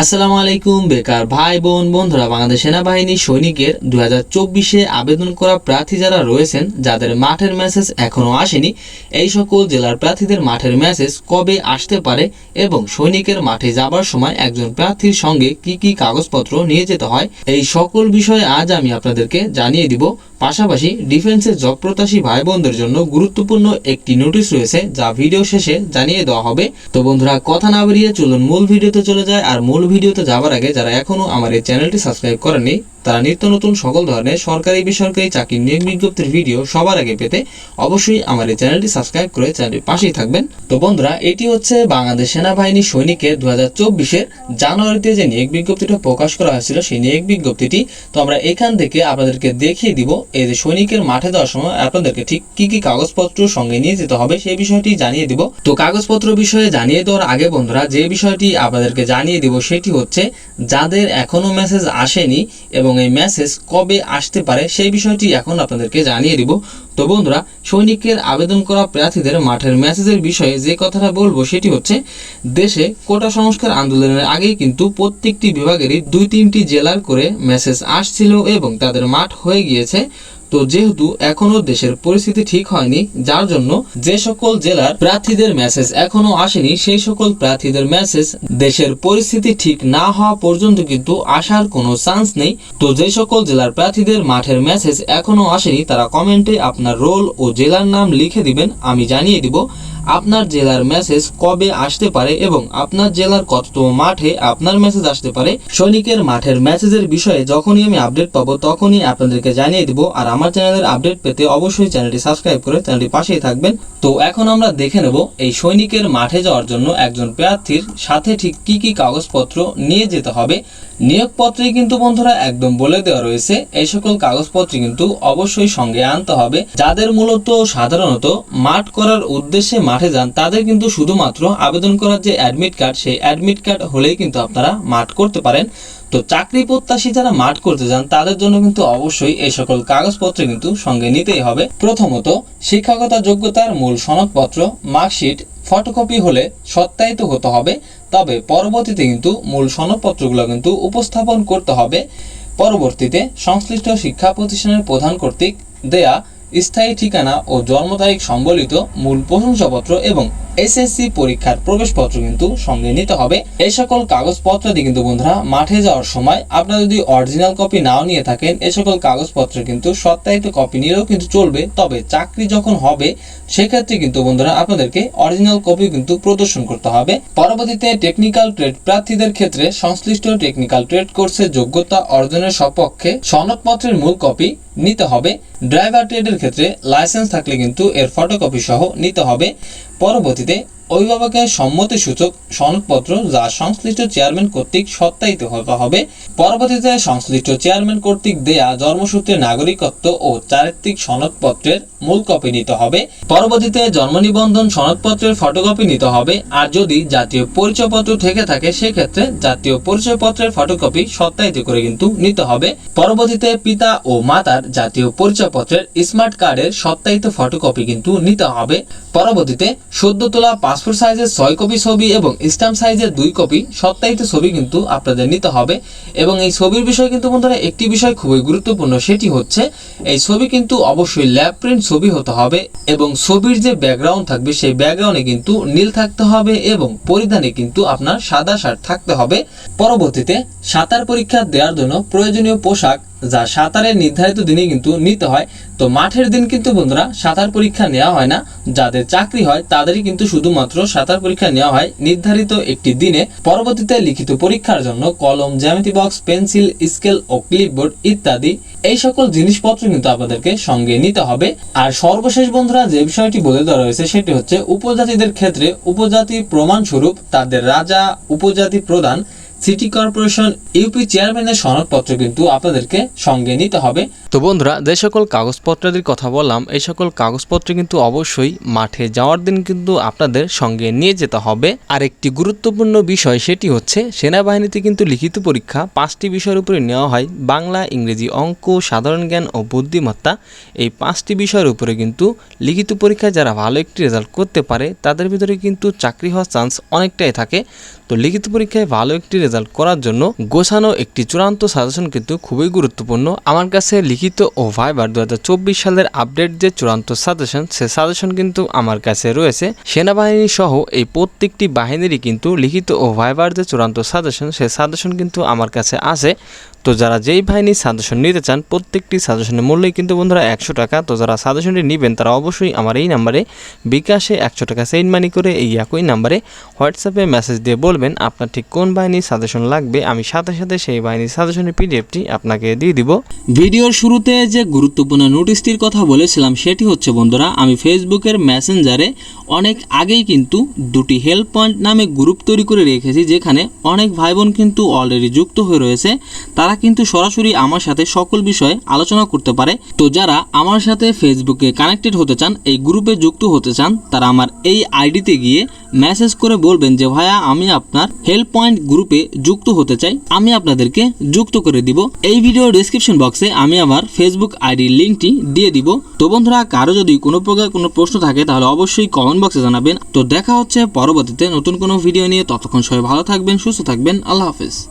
আসসালামু আলাইকুম, বেকার ভাই বোন, বন্ধুরা, বাংলাদেশ সেনাবাহিনী সৈনিকের দু হাজার চব্বিশে আবেদন করা প্রার্থী যারা রয়েছেন, যাদের মাঠের মেসেজ এখনও আসেনি, এই সকল জেলার প্রার্থীদের মাঠের মেসেজ কবে আসতে পারে এবং সৈনিকের মাঠে যাবার সময় একজন প্রার্থীর সঙ্গে কি কি কাগজপত্র নিয়ে যেতে হয়, এই সকল বিষয়ে আজ আমি আপনাদেরকে জানিয়ে দিব পাশাপাশি ডিফেন্সের জব ভাই বোনদের জন্য গুরুত্বপূর্ণ একটি নোটিশ রয়েছে, যা ভিডিও শেষে জানিয়ে দেওয়া হবে। তো বন্ধুরা, কথা না বেরিয়ে চলুন, মূল ভিডিওতে চলে যায় আর মূল ভিডিওতে যাওয়ার আগে, যারা এখনও আমার এই চ্যানেলটি সাবস্ক্রাইব করেননি তারা নিত্য নতুন সকল ধরনের সরকারি বেসরকারি চাকরির নিয়োগ বিজ্ঞপ্তির ভিডিও সবার আগে পেতে অবশ্যই আমার এই চ্যানেলটি সাবস্ক্রাইব করে চ্যানেলটির পাশেই থাকবেন। তো বন্ধুরা, এটি হচ্ছে বাংলাদেশ সেনাবাহিনী সৈনিকের দু হাজার চব্বিশের জানুয়ারিতে যে নিয়োগ বিজ্ঞপ্তিটা প্রকাশ করা হয়েছিল, সেই নিয়োগ বিজ্ঞপ্তিটি তো আমরা এখান থেকে আপনাদেরকে দেখিয়ে দিব। এই যে সৈনিকের মাঠে যাওয়ার সময় আপনাদেরকে ঠিক কি কি কাগজপত্র সঙ্গে নিয়ে যেতে হবে সেই বিষয়টি জানিয়ে দিব। তো কাগজপত্র বিষয়ে জানিয়ে দেওয়ার আগে বন্ধুরা, যে বিষয়টি আপনাদেরকে জানিয়ে দিব সেটি হচ্ছে, যাদের এখনও মেসেজ আসেনি এবং এই মেসেজ কবে আসতে পারে সেই বিষয়টি এখন আপনাদেরকে জানিয়ে দিব। তো বন্ধুরা, সৈনিকের আবেদন করা প্রার্থীদের মাঠের মেসেজের বিষয়ে যে কথাটা বলব সেটি হচ্ছে, দেশে কোটা সংস্কার আন্দোলনের আগেই কিন্তু প্রত্যেকটি বিভাগেরই দুই তিনটি জেলার করে মেসেজ আসছিল এবং তাদের মাঠ হয়ে গিয়েছে। তো যেহেতু এখনও দেশের পরিস্থিতি ঠিক হয়নি, যার জন্য যে সকল জেলার প্রার্থীদের মেসেজ এখনও আসেনি, সেই সকল প্রার্থীদের মেসেজ দেশের পরিস্থিতি ঠিক না হওয়া পর্যন্ত কিন্তু আসার কোনো চান্স নেই। তো যে সকল জেলার প্রার্থীদের মাঠের মেসেজ এখনও আসেনি, তারা কমেন্টে আপনার রোল ও জেলার নাম লিখে দিবেন, আমি জানিয়ে দিব। আপনার জেলার মেসেজ কবে আসতে পারে এবং আপনার জেলার কততম মাঠে আপনার মেসেজ আসতে পারে, সৈনিকের মাঠের মেসেজের বিষয়ে যখনই আমি আপডেট পাবো তখনই আপনাদেরকে জানিয়ে দিব। আর আমার চ্যানেলের আপডেট পেতে অবশ্যই চ্যানেলটি সাবস্ক্রাইব করে চ্যানেলটি পাশেই থাকবেন। তো এখন আমরা দেখে নেব এই সৈনিকের মাঠে যাওয়ার জন্য একজন প্রার্থীর সাথে ঠিক কি কি কাগজপত্র নিয়ে যেতে হবে। নিয়োগপত্রে কিন্তু বন্ধুরা একদম বলে দেওয়া রয়েছে, এই সকল কাগজপত্র কিন্তু অবশ্যই সঙ্গে আনতে হবে। যাদের মূলত সাধারণত মাঠ করার উদ্দেশ্যে মাঠে যান, তাদের কিন্তু শুধুমাত্র আবেদন করার যে অ্যাডমিট কার্ড সেই অ্যাডমিট কার্ড হলেই কিন্তু আপনারা মাঠ করতে পারেন। তো চাকরি প্রত্যাশী যারা মাঠ করতে যান, তাদের জন্য কিন্তু অবশ্যই এই সকল কাগজপত্র কিন্তু সঙ্গে নিতেই হবে। প্রথমত, শিক্ষাগত যোগ্যতার মূল সনদপত্র, মার্কশিট, ফটোকপি হলে সত্যায়িত হতে হবে। তবে পরবর্তীতে কিন্তু মূল সনদপত্রগুলো কিন্তু উপস্থাপন করতে হবে। পরবর্তীতে সংশ্লিষ্ট শিক্ষা প্রতিষ্ঠানের প্রধান কর্তৃক দেয়া স্থায়ী ঠিকানা ও জন্ম তারিখ সম্বলিত মূল প্রশংসাপত্র এবং এসএসসি পরীক্ষার প্রবেশপত্র কিন্তু সঙ্গে নিতে হবে। এই সকল কাগজপত্র দিয়ে কিন্তু বন্ধুরা মাঠে যাওয়ার সময় আপনারা যদি অরিজিনাল কপি নাও নিয়ে থাকেন এই সকল কাগজপত্র কিন্তু সত্যায়িত কপি নিলেও কিন্তু চলবে। তবে চাকরি যখন হবে, সেক্ষেত্রে কিন্তু বন্ধুরা আপনাদেরকে অরিজিনাল কপি কিন্তু প্রদর্শন করতে হবে। পরবর্তীতে টেকনিক্যাল ট্রেড প্রার্থীদের ক্ষেত্রে সংশ্লিষ্ট টেকনিক্যাল ট্রেড কোর্সের যোগ্যতা অর্জনের সপক্ষে সনদপত্রের মূল কপি নিতে হবে। ড্রাইভার ট্রেডের ক্ষেত্রে লাইসেন্স থাকলে কিন্তু এর ফটোকপি সহ নিতে হবে। পরবর্তীতে অভিভাবকের সম্মতি সূচক সনদপত্র যা সংশ্লিষ্ট চেয়ারম্যান কর্তৃক সত্যায়িত হতে হবে। পরবর্তীতে সংশ্লিষ্ট চেয়ারম্যান কর্তৃক দেয়া জন্মসূত্রে নাগরিকত্ব ও চারিত্রিক সনদপত্রের মূল কপি নিতে হবে। পরবর্তীতে জন্ম নিবন্ধন সনদপত্রের ফটোকপি নিতে হবে। আর যদি জাতীয় পরিচয়পত্র থেকে থাকে, সেক্ষেত্রে জাতীয় পরিচয়পত্রের ফটোকপি সত্যায়িত করে কিন্তু নিতে হবে। পরবর্তীতে পিতা ও মাতার জাতীয় পরিচয়পত্রের স্মার্ট কার্ডের সত্যায়িত ফটোকপি কিন্তু নিতে হবে। পরবর্তীতে সদ্য তোলা পাসপোর্ট সাইজের ছয় কপি ছবি এবং স্ট্যাম্প সাইজের দুই কপি সত্যায়িত ছবি কিন্তু আপনাদের নিতে হবে। এবং এই ছবির বিষয়ে কিন্তু বন্ধুরা, একটি বিষয় খুবই গুরুত্বপূর্ণ, সেটি হচ্ছে এই ছবি কিন্তু অবশ্যই ল্যাব প্রিন্ট ছবি হতে হবে এবং ছবির যে ব্যাকগ্রাউন্ড থাকবে, সেই ব্যাকগ্রাউন্ডে কিন্তু নীল থাকতে হবে এবং পরিধানে কিন্তু আপনার সাদা শার্ট থাকতে হবে। পরবর্তীতে সাঁতার পরীক্ষা দেওয়ার জন্য প্রয়োজনীয় পোশাক যা সাঁতারের নির্ধারিত দিনে কিন্তু নিতে হয়। তো মাঠের দিন কিন্তু বন্ধুরা সাঁতার পরীক্ষা নেওয়া হয় না। যাদের চাকরি হয় তাদেরই কিন্তু শুধুমাত্র সাঁতার পরীক্ষা নেওয়া হয় নির্ধারিত একটি দিনে। পরবর্তীতে লিখিত পরীক্ষার জন্য কলম, জ্যামিতি বক্স, পেন্সিল, স্কেল ও ক্লিপবোর্ড ইত্যাদি এই সকল জিনিসপত্র কিন্তু আপনাদেরকে সঙ্গে নিতে হবে। আর সর্বশেষ বন্ধুরা যে বিষয়টি বলে দেওয়া রয়েছে সেটি হচ্ছে উপজাতিদের ক্ষেত্রে উপজাতি প্রমাণস্বরূপ তাদের রাজা, উপজাতি প্রধান সিটি কর্পোরেশন ইউপি চেয়ারম্যানের সনদপত্র কিন্তু আপনাদেরকে সঙ্গে নিতে হবে। তো বন্ধুরা, যে সকল কাগজপত্রাদির কথা বললাম, এই সকল কাগজপত্র কিন্তু অবশ্যই মাঠে যাওয়ার দিন কিন্তু আপনাদের সঙ্গে নিয়ে যেতে হবে। আর একটি গুরুত্বপূর্ণ বিষয় সেটি হচ্ছে, সেনাবাহিনীতে কিন্তু লিখিত পরীক্ষা পাঁচটি বিষয়ের উপরে নেওয়া হয়। বাংলা, ইংরেজি অঙ্ক, সাধারণ জ্ঞান ও বুদ্ধিমত্তা, এই পাঁচটি বিষয়ের উপরে কিন্তু লিখিত পরীক্ষায় যারা ভালো একটি রেজাল্ট করতে পারে, তাদের ভিতরে কিন্তু চাকরি হওয়ার চান্স অনেকটাই থাকে। তো লিখিত পরীক্ষায় ভালো একটি রেজাল্ট রেজাল্ট করার জন্য গোছানো একটি চূড়ান্ত সাজেশন কিন্তু খুবই গুরুত্বপূর্ণ। আমার কাছে লিখিত ও ভাইবার দু হাজার চব্বিশ সালের আপডেট যে চূড়ান্ত সাজেশন, সে সাজেশন কিন্তু আমার কাছে রয়েছে। সেনাবাহিনী সহ এই প্রত্যেকটি বাহিনীরই কিন্তু লিখিত ও ভাইবার যে চূড়ান্ত সাজেশন, সে সাজেশন কিন্তু আমার কাছে আছে। তো যারা যেই বাহিনী সাজেশন নিতে চান, প্রত্যেকটি সাজেশনের মূল্যই কিন্তু বন্ধুরা একশো টাকা। তো যারা সাজেশনটি নেবেন, তারা অবশ্যই আমার এই নাম্বারে বিকাশে একশো টাকা সেন্ড মানি করে এই একই নাম্বারে হোয়াটসঅ্যাপে মেসেজ দিয়ে বলবেন, আপনার ঠিক কোন বাহিনীর সাজেশন লাগবে, আমি সাথে সাথে সেই বাহিনীর সাজেশনের পিডিএফটি আপনাকে দিয়ে দিব। ভিডিওর শুরুতে যে গুরুত্বপূর্ণ নোটিশটির কথা বলেছিলাম, সেটি হচ্ছে, বন্ধুরা, আমি ফেসবুকের মেসেঞ্জারে অনেক আগেই কিন্তু দুটি হেল্প পয়েন্ট নামে গ্রুপ তৈরি করে রেখেছি, যেখানে অনেক ভাই বোন কিন্তু অলরেডি যুক্ত হয়ে রয়েছে। তারা কিন্তু সরাসরি আমার সাথে সকল বিষয়ে আলোচনা করতে পারে। তো যারা আমার সাথে ফেসবুকে কানেক্টেড হতে চান, এই গ্রুপে যুক্ত হতে চান, তারা আমার এই আইডিতে গিয়ে মেসেজ করে বলবেন যে, ভাইয়া, আমি আপনার হেল্প পয়েন্ট গ্রুপে যুক্ত হতে চাই। আমি আপনাদেরকে যুক্ত করে দিব। এই ভিডিও ডিসক্রিপশন বক্সে আমি আমার ফেসবুক আইডির লিঙ্কটি দিয়ে দিব। তো বন্ধুরা, কারও যদি কোনো প্রকার কোনো প্রশ্ন থাকে, তাহলে অবশ্যই কমেন্ট বক্সে জানাবেন। তো দেখা হচ্ছে পরবর্তীতে নতুন কোনো ভিডিও নিয়ে। ততক্ষণ সবাই ভালো থাকবেন, সুস্থ থাকবেন। আল্লাহ হাফেজ।